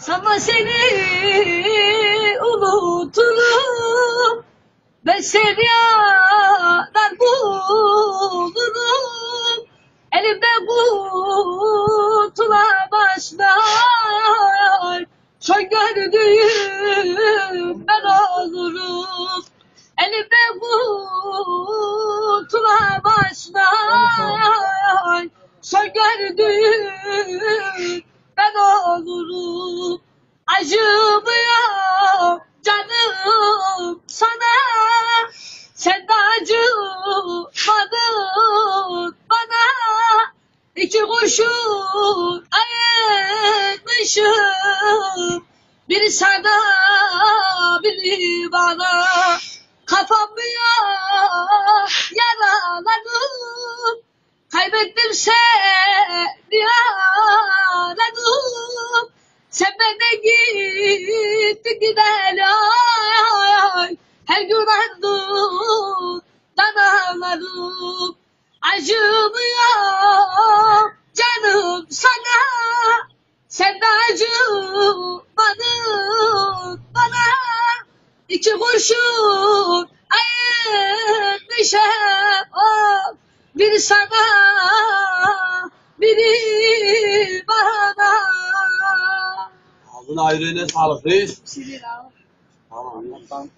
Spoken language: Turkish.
Sana seni unuturum. Ben seni yarar bulurum. Elimde kutular başlar. Son gördüğüm ben olurum. Elimde kutular başlar. Son gördüğüm. Acımıyor canım sana. Sen de acımadın bana. İki kurşun ayırmışım. Biri sana, biri bana. Kafamı yaraladım. Kaybettim seni benden gittin gideli ay. Her gün ardından ağlarım. Acımıyor canım sana. Sen de acımadın bana. İki kurşun Ağzına ayrığına sağlık reis. Al. Tamam.